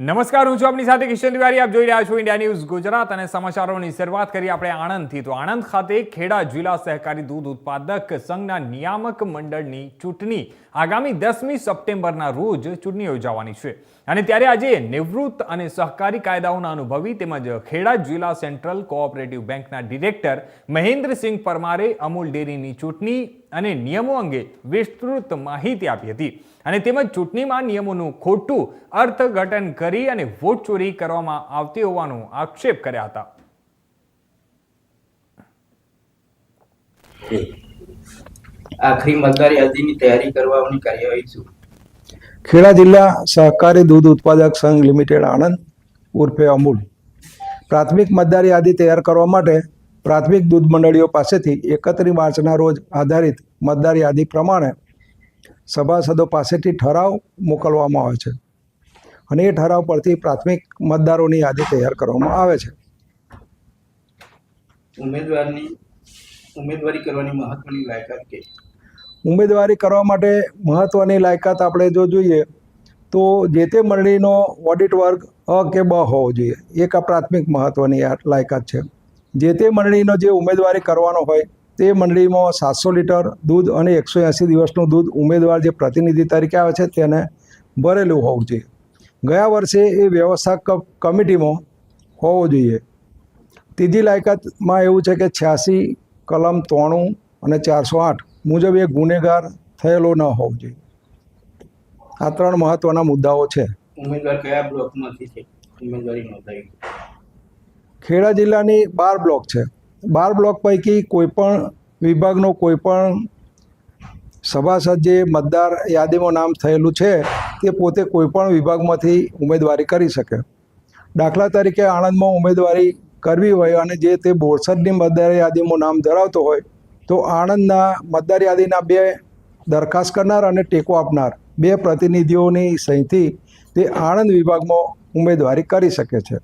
નમસ્કાર, હું છું આપની સાથે કિશન તિવારી. આપ જોઈ રહ્યા છો ઇન્ડિયા ન્યૂઝ ગુજરાત અને સમાચારોની શરૂઆત કરી આપણે આણંદથી. તો આણંદ ખાતે ખેડા જિલ્લા સહકારી દૂધ ઉત્પાદક સંઘના નિયામક મંડળની ચૂંટણી આગામી દસમી સપ્ટેમ્બરના રોજ ચૂંટણી યોજાવાની છે. અને ત્યારે આજે નિવૃત્ત અને સહકારી કાયદાઓના અનુભવી તેમજ ખેડા જિલ્લા સેન્ટ્રલ કોઓપરેટિવ બેંકના ડિરેક્ટર મહેન્દ્રસિંહ પરમારે અમૂલ ડેરીની ચૂંટણી અને નિયમો અંગે વિસ્તૃત માહિતી આપી હતી. અને તેમજ ચૂંટણીમાં નિયમોનું ખોટું અર્થઘટન કરી અને વોટ ચોરી કરવામાં આવતી હોવાનો આક્ષેપ કર્યા હતા. આખરી મતદારી યાદીની તૈયારી કરવાની કાર્યવાહી છું ખેડા જિલ્લા સહકારી દૂધ ઉત્પાદક સંઘ લિમિટેડ આણંદ ઉર્ફે અમૂલ. પ્રાથમિક મતદાર યાદી તૈયાર કરવા માટે પ્રાથમિક દૂધ મંડળીઓ પાસેથી એકત્રીસ માર્ચના રોજ આધારિત મતદાર યાદી પ્રમાણે સભાસદો પાસેથી ઠરાવ મોકલવામાં આવે છે. અને એ ઠરાવ પરથી પ્રાથમિક મતદારોની યાદી તૈયાર કરવામાં આવે છે. ઉમેદવારની ઉમેદવારી કરવાની મહત્વની લાયકાત કે? ઉમેદવારી કરવા માટે મહત્ત્વની લાયકાત આપણે જો જોઈએ તો જે તે મંડળીનો ઓડિટ વર્ગ અ કે બ હોવો જોઈએ એક આ પ્રાથમિક મહત્ત્વની લાયકાત છે. જે તે મંડળીનો જે ઉમેદવારી કરવાનો હોય તે મંડળીમાં સાતસો લીટર દૂધ અને એકસો એંસી દિવસનું દૂધ ઉમેદવાર જે પ્રતિનિધિ તરીકે આવે છે તેને ભરેલું હોવું જોઈએ. ગયા વર્ષે એ વ્યવસ્થા કમિટીમાં હોવો જોઈએ. ત્રીજી લાયકાતમાં એવું છે કે છ્યાસી કલમ ત્રણું અને ચારસો આઠ મુજબ એ ગુનેગાર થયેલો ન હોવો જોઈએ. આ ત્રણ મહત્ત્વના મુદ્દાઓ છે. ઉમેદવાર કયા બ્લોકમાંથી છે? ઉમેદવારી નોંધાવી ખેડા જિલ્લાની બાર બ્લોક છે. બાર બ્લોક પૈકી કોઈપણ વિભાગનો કોઈપણ સભાસદ જે મતદાર યાદીમાં નામ થયેલું છે. તે પોતે કોઈપણ વિભાગમાંથી ઉમેદવારી કરી શકે. દાખલા તરીકે આણંદમાં ઉમેદવારી કરવી હોય અને જે તે બોરસદની મતદાર યાદીમાં નામ ધરાવતો હોય, તો આણંદના મતદાર યાદીના બે દરખાસ્ત કરનાર અને ટેકો આપનાર બે પ્રતિનિધિઓની સહીથી તે આણંદ વિભાગમાં ઉમેદવારી કરી શકે છે.